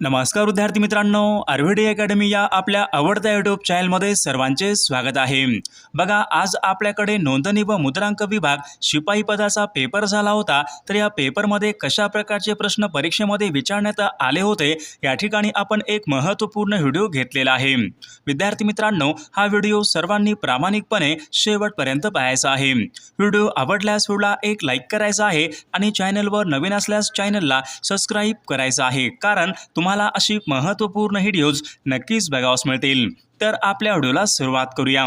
नमस्कार विद्यार्थी मित्रांनो आरव्हीडी अकॅडमी या आपल्या आवडत्या यूट्यूब चॅनलमध्ये सर्वांचे स्वागत आहे. बघा आज आपल्याकडे नोंदणी व मुद्रांक विभाग शिपाई पदाचा पेपर झाला होता. तर या पेपरमध्ये कशा प्रकारचे प्रश्न परीक्षेमध्ये विचारण्यात आले होते या ठिकाणी आपण एक महत्त्वपूर्ण व्हिडिओ घेतलेला आहे. विद्यार्थी मित्रांनो हा व्हिडिओ सर्वांनी प्रामाणिकपणे शेवटपर्यंत पाहायचा आहे. व्हिडिओ आवडल्यास व्हिडिओला एक लाईक करायचा आहे आणि चॅनलवर नवीन असल्यास चॅनलला सबस्क्राईब करायचं आहे. कारण तुम्हाला अशी महत्त्वपूर्ण व्हिडिओज नक्कीच बघावस मिळतील. तर आपल्या व्हिडिओला सुरुवात करूया.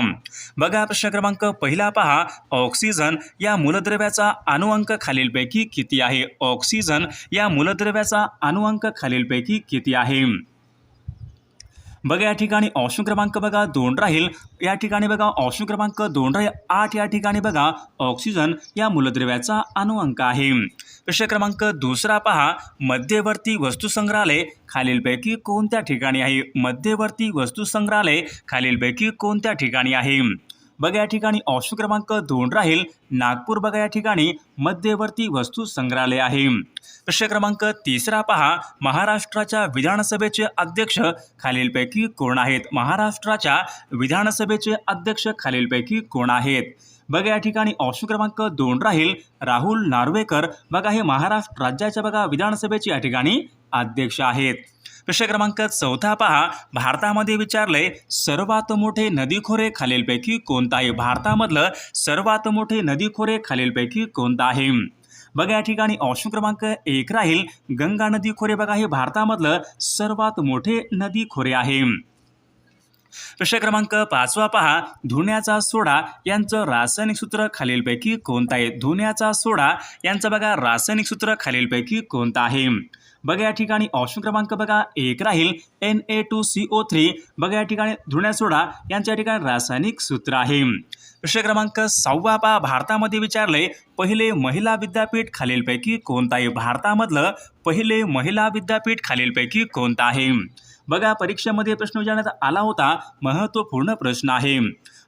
बघा प्रश्न क्रमांक पहिला पहा. ऑक्सिजन या मूलद्रव्याचा अणुअंक खालीलपैकी किती आहे? ऑक्सिजन या मूलद्रव्याचा अणुअंक खालीलपैकी किती आहे? बघा या ठिकाणी ऑप्शन क्रमांक बघा दोन राहील. या ठिकाणी बघा ऑप्शन क्रमांक दोन राहील. आठ या ठिकाणी बघा ऑक्सिजन या मूलद्रव्याचा अनुअंक आहे. प्रश्न क्रमांक दुसरा पहा. मध्यवर्ती वस्तुसंग्रहालय खालीलपैकी कोणत्या ठिकाणी आहे? मध्यवर्ती वस्तुसंग्रहालय खालीलपैकी कोणत्या ठिकाणी आहे? बघा या ठिकाणी ऑप्शन क्रमांक दोन राहील. नागपूर बघा या ठिकाणी मध्यवर्ती वस्तू संग्रहालय आहे. प्रश्न क्रमांक तिसरा पहा. महाराष्ट्राच्या विधानसभेचे अध्यक्ष खालीलपैकी कोण आहेत? महाराष्ट्राच्या विधानसभेचे अध्यक्ष खालीलपैकी कोण आहेत? बघा या ठिकाणी ऑप्शन क्रमांक दोन राहील. राहुल नार्वेकर. बघा हे महाराष्ट्र राज्याच्या बघा विधानसभेचे या ठिकाणी अध्यक्ष आहेत. प्रश्न क्रमांक चौथा पहा. भारतामध्ये विचारले सर्वात मोठे नदीखोरे खालीलपैकी कोणतं आहे? भारतामधलं सर्वात मोठे नदीखोरे खालीलपैकी कोणतं आहे? बघा या ठिकाणी ऑप्शन क्रमांक एक राहील. गंगा नदी खोरे बघा हे भारतामधलं सर्वात मोठे नदी खोरे आहे. प्रश्न क्रमांक पाचवा पहा. धुण्याचा सोडा यांचं रासायनिक सूत्र खालीलपैकी कोणतं आहे? धुण्याचा सोडा यांचं बघा रासायनिक सूत्र खालीलपैकी कोणतं आहे? बघा या ठिकाणी ऑप्शन क्रमांक बघा एक राहील. N A two C O three बघा या ठिकाणी धुण्या सोडा. यांच्या ठिकाणी रासायनिक सूत्र आहे. प्रश्न क्रमांक सहावा पा भारतामध्ये विचारले पहिले महिला विद्यापीठ खालीलपैकी कोणता आहे? भारतामधलं पहिले महिला विद्यापीठ खालीलपैकी कोणतं आहे? बघा परीक्षेमध्ये प्रश्न विचारण्यात आला होता महत्त्वपूर्ण प्रश्न आहे.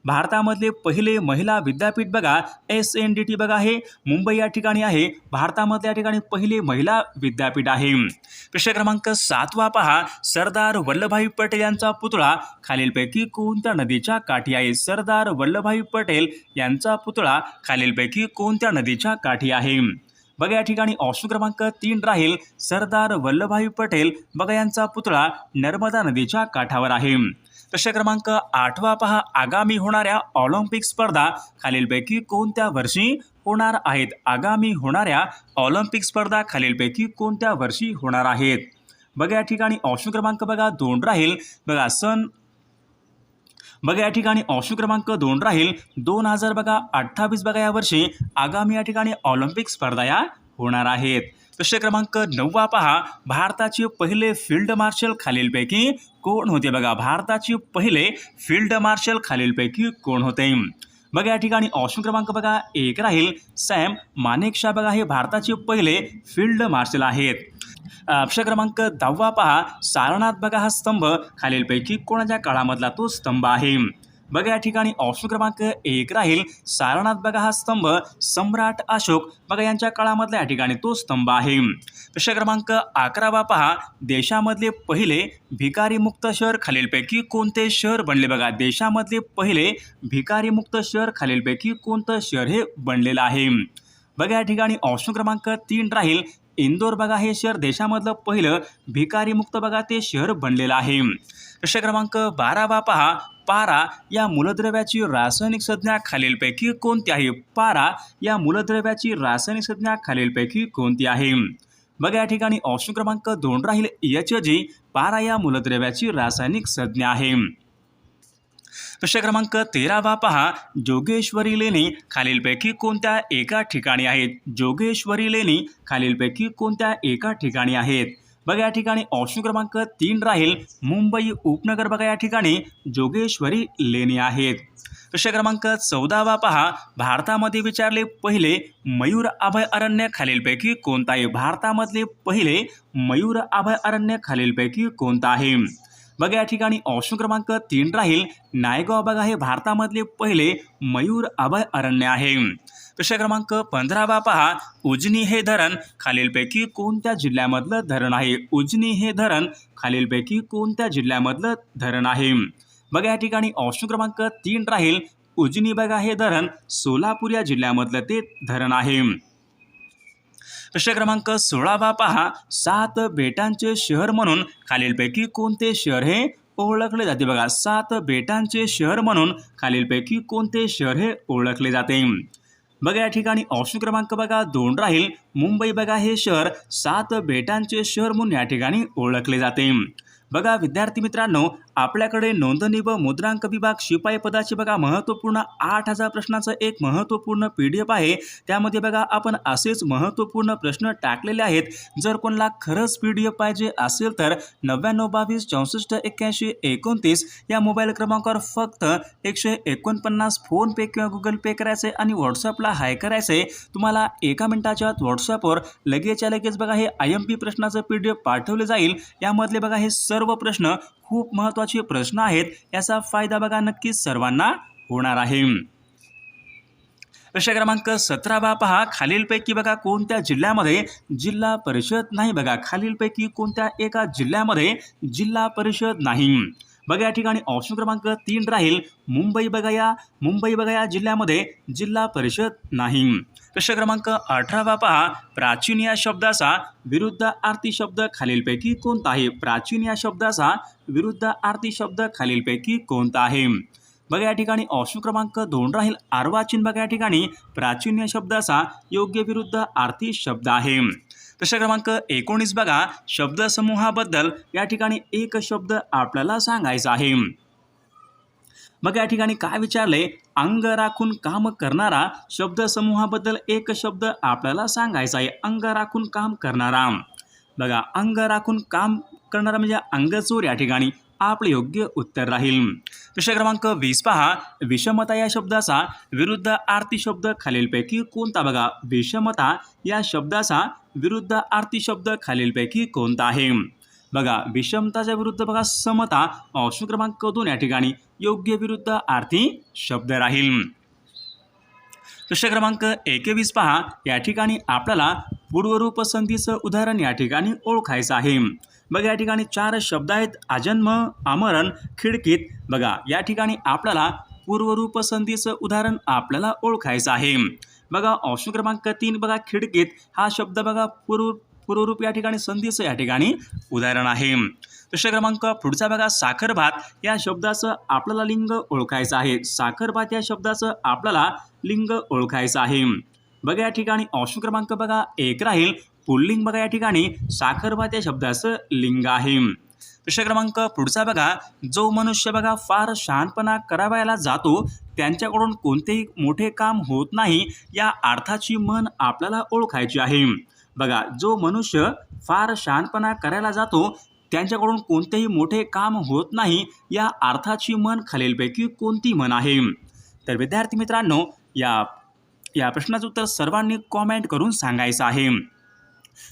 भारतामधले पहिले महिला विद्यापीठ बघा एस एन डी टी बघा हे. मुंबई या ठिकाणी आहे. भारतामधल्या या ठिकाणी पहिले महिला विद्यापीठ आहे. प्रश्न क्रमांक सातवा पहा. सरदार वल्लभभाई पटेल यांचा पुतळा. खालीलपैकी कोणत्या नदीच्या काठी आहे? सरदार वल्लभभाई पटेल यांचा पुतळा. खालीलपैकी कोणत्या नदीच्या काठी आहे? बघा या ठिकाणी ऑप्शन क्रमांक तीन राहील सरदार वल्लभभाई पटेल. बघा यांचा पुतळा नर्मदा नदीच्या काठावर आहे. प्रश्न क्रमांक आठवा पहा. आगामी होणाऱ्या ऑलिम्पिक स्पर्धा खालीलपैकी कोणत्या वर्षी होणार आहेत? आगामी होणाऱ्या ऑलिम्पिक स्पर्धा खालीलपैकी कोणत्या वर्षी होणार आहेत? बघा या ठिकाणी ऑप्शन क्रमांक बघा दोन राहील. बघा सन बघा या ठिकाणी ऑप्शन क्रमांक दोन राहील. दोन हजार बघा अठ्ठावीस बघा या वर्षी आगामी या ठिकाणी ऑलिम्पिक स्पर्धा या होणार आहेत. प्रश्न क्रमांक नववा पहा. भारताचे पहिले फील्ड मार्शल खालीलपैकी कोण होते? बघा भारताचे पहिले फील्ड मार्शल खालीलपैकी कोण होते? बघा या ठिकाणी ऑप्शन क्रमांक बघा एक राहील. सॅम मानेकशा बघा हे भारताचे पहिले फील्ड मार्शल आहेत. प्रश्न क्रमांक दहावा पहा. सारनाथ बघा हा स्तंभ. खालीलपैकी कोणाच्या काळामधला तो स्तंभ आहे? बघा या ठिकाणी ऑप्शन क्रमांक एक राहील. सारनाथ बघा हा स्तंभ. सम्राट अशोक बघा यांच्या काळामधला या ठिकाणी तो स्तंभ आहे. प्रश्न क्रमांक अकरावा पहा. देशामधले पहिले भिकारीमुक्त शहर खालीलपैकी कोणते शहर बनले? बघा देशामधले पहिले भिकारीमुक्त शहर खालीलपैकी कोणतं शहर हे बनलेलं आहे? बघा या ठिकाणी ऑप्शन क्रमांक तीन राहील. इंदोर बघा हे शहर देशामधलं पहिलं भिकारीमुक्त बघा ते शहर बनलेलं आहे. प्रश्न क्रमांक बारावा पहा. पारा या मूलद्रव्याची रासायनिक संज्ञा खालीलपैकी कोणती आहे? पारा या मूलद्रव्याची रासायनिक संज्ञा खालीलपैकी कोणती आहे? बघा या ठिकाणी ऑप्शन क्रमांक दोन राहील. एच जी पारा या मूलद्रव्याची रासायनिक संज्ञा आहे. प्रश्न क्रमांक तेरावा पहा. जोगेश्वरी लेणी खालीलपैकी कोणत्या एका ठिकाणी आहेत? जोगेश्वरी लेणी खालीलपैकी कोणत्या एका ठिकाणी आहेत? बघा या ठिकाणी ऑप्शन क्रमांक तीन राहील. मुंबई उपनगर बघा या ठिकाणी जोगेश्वरी लेणी आहेत. प्रश्न क्रमांक चौदावा पहा. भारतामध्ये विचारले पहिले मयूर अभय अरण्य खालीलपैकी कोणता आहे? भारतामधले पहिले मयूर अभय अरण्य खालीलपैकी कोणता आहे? बघा या ठिकाणी ऑप्शन क्रमांक तीन राहील. नायगाव बघा हे भारतामधले पहिले मयूर अभय अरण्य आहे. प्रश्न क्रमांक पंधरावा पहा. उजनी हे धरण खालीलपैकी कोणत्या जिल्ह्यामधलं धरण आहे? उजनी हे धरण खालीलपैकी कोणत्या जिल्ह्यामधलं धरण आहे? बघा या ठिकाणी ऑप्शन क्रमांक तीन राहील. उजनी बघा हे धरण सोलापूर या जिल्ह्यामधलं ते धरण आहे. प्रश्न क्रमांक सोळावा पहा. सात बेटांचे शहर म्हणून खालीलपैकी कोणते शहर हे ओळखले जाते? बघा सात बेटांचे शहर म्हणून खालीलपैकी कोणते शहर हे ओळखले जाते? बघा या ठिकाणी ऑप्शन क्रमांक बघा दोन राहील. मुंबई बघा हे शहर सात बेटांचे शहर म्हणून या ठिकाणी ओळखले जाते. बघा विद्यार्थी मित्रांनो आपल्याकडे नोंदणी व मुद्रांक विभाग शिपाई पदाचे बघा महत्त्वपूर्ण आठ हजार प्रश्नाचं एक महत्त्वपूर्ण पी डी एफ आहे. त्यामध्ये बघा आपण असेच महत्त्वपूर्ण प्रश्न टाकलेले आहेत. जर कोणाला खरंच पी डी एफ पाहिजे असेल तर नव्याण्णव बावीस चौसष्ट एक्क्याऐंशी एकोणतीस या मोबाईल क्रमांकावर फक्त एकशे एकोणपन्नास फोनपे किंवा गुगल पे करायचे आणि व्हॉट्सअपला हाय करायचे. तुम्हाला एका मिनिटाच्या आत व्हॉट्सअपवर लगेचच्या लगेच बघा हे आय एम पी प्रश्नाचं पी डी एफ पाठवले जाईल. यामधले बघा हे सर्व प्रश्न खूप महत्त्वाचे प्रश्न आहेत याचा फायदा बघा नक्कीच सर्वांना होणार आहे. प्रश्न क्रमांक सतरावा पहा. खालीलपैकी बघा कोणत्या जिल्ह्यामध्ये जिल्हा परिषद नाही बघा. खालीलपैकी कोणत्या एका जिल्ह्यामध्ये जिल्हा परिषद नाही? बघा या ठिकाणी ऑप्शन क्रमांक तीन राहील मुंबई बघा या. मुंबई बघा या जिल्ह्यामध्ये जिल्हा परिषद नाही. प्रश्न क्रमांक अठरावा पहा. प्राचीन या शब्दाचा विरुद्ध आरती शब्द खालीलपैकी कोणता आहे? प्राचीन या शब्दाचा विरुद्ध आरती शब्द खालीलपैकी कोणता आहे? बघा या ठिकाणी ऑप्शन क्रमांक दोन राहील. अर्वाचीन बघा या ठिकाणी प्राचीन या शब्दाचा योग्य विरुद्ध आरती शब्द आहे. प्रश्न क्रमांक एकोणीस बघा. शब्दसमूहाबद्दल या ठिकाणी एक शब्द आपल्याला सांगायचा आहे. मग या ठिकाणी काय विचारले? अंग राखून काम करणारा शब्दसमूहाबद्दल एक शब्द आपल्याला सांगायचा आहे. अंग राखून काम करणारा. बघा अंग राखून काम करणारा म्हणजे अंगचोर या ठिकाणी. आपले योग्य उत्तर राहील. प्रश्न क्रमांक वीस पहा. विषमता या शब्दाचा विरुद्ध आरती शब्द खालीलपैकी कोणता बघा. विषमता या शब्दाचा विरुद्ध आरती शब्द खालीलपैकी कोणता आहे? बघा विषमताच्या विरुद्ध बघा समता. ऑप्शन क्रमांक दोन या ठिकाणी योग्य विरुद्ध आरती शब्द राहील. प्रश्न क्रमांक एकवीस पहा. या ठिकाणी आपल्याला पूर्वरूप संधीचं उदाहरण या ठिकाणी ओळखायचं आहे. बघा या ठिकाणी चार शब्द आहेत. आजन्म आमरण खिडकीत. बघा या ठिकाणी आपल्याला पूर्वरूप संधीचं उदाहरण आपल्याला ओळखायचं आहे. बघा ऑप्शन क्रमांक तीन बघा खिडकीत. हा शब्द बघा पूर्व पूर्वरूप या ठिकाणी संधीचं या ठिकाणी उदाहरण आहे. प्रश्न क्रमांक पुढचा बघा साखरभात या शब्दाचं आपल्याला लिंग ओळखायचं आहे. साखरभात या शब्दाचं आपल्याला लिंग ओळखायचं आहे. बघा या ठिकाणी ऑप्शन क्रमांक बघा एक राहील. पुल्लिंग बघा या ठिकाणी साखरभात या शब्दाचं लिंग आहे. प्रश्न क्रमांक पुढचा बघा. जो मनुष्य बघा फार शहाणपणा करावायला जातो त्यांच्याकडून कोणतेही मोठे काम होत नाही या अर्थाची मन आपल्याला ओळखायची आहे. बघा जो मनुष्य फार शहाणपणा करायला जातो त्यांच्याकडून कोणतेही मोठे काम होत नाही या अर्थाची मन खालीलपैकी कोणती मन आहे? तर विद्यार्थी मित्रांनो या या प्रश्नाचं उत्तर सर्वांनी कॉमेंट करून सांगायचं आहे.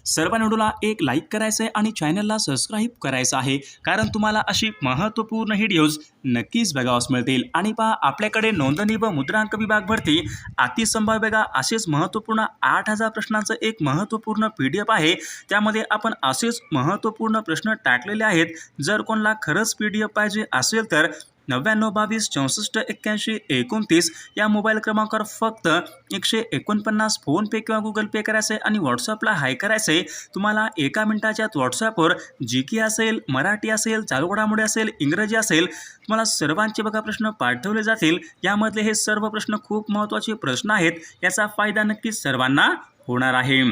सर्व व्हिडिओला एक लाईक करायचं आहे आणि चॅनलला सबस्क्राईब करायचं आहे. कारण तुम्हाला अशी महत्त्वपूर्ण व्हिडिओज नक्कीच बघावास मिळतील. आणि पहा आपल्याकडे नोंदणी व मुद्रांक विभाग भरती अतिसंभाव्य बघा असेच महत्त्वपूर्ण आठ हजार प्रश्नांचं एक महत्त्वपूर्ण पी डी एफ आहे. त्यामध्ये आपण असेच महत्त्वपूर्ण प्रश्न टाकलेले आहेत. जर कोणाला खरंच पी डी एफ पाहिजे असेल तर नव्याण्णव बावीस चौसष्ट एक्क्याऐंशी एकोणतीस या मोबाईल क्रमांकावर फक्त एकशे एकोणपन्नास फोनपे किंवा गुगल पे करायचे आणि व्हॉट्सअपला हाय करायचे तुम्हाला एका मिनिटाच्या आत व्हॉट्सअपवर जी के असेल मराठी असेल चालू घडामोडी असेल इंग्रजी असेल तुम्हाला सर्वांचे बघा प्रश्न पाठवले जातील. यामधले हे सर्व प्रश्न खूप महत्त्वाचे प्रश्न आहेत. याचा फायदा नक्कीच सर्वांना होणार आहे.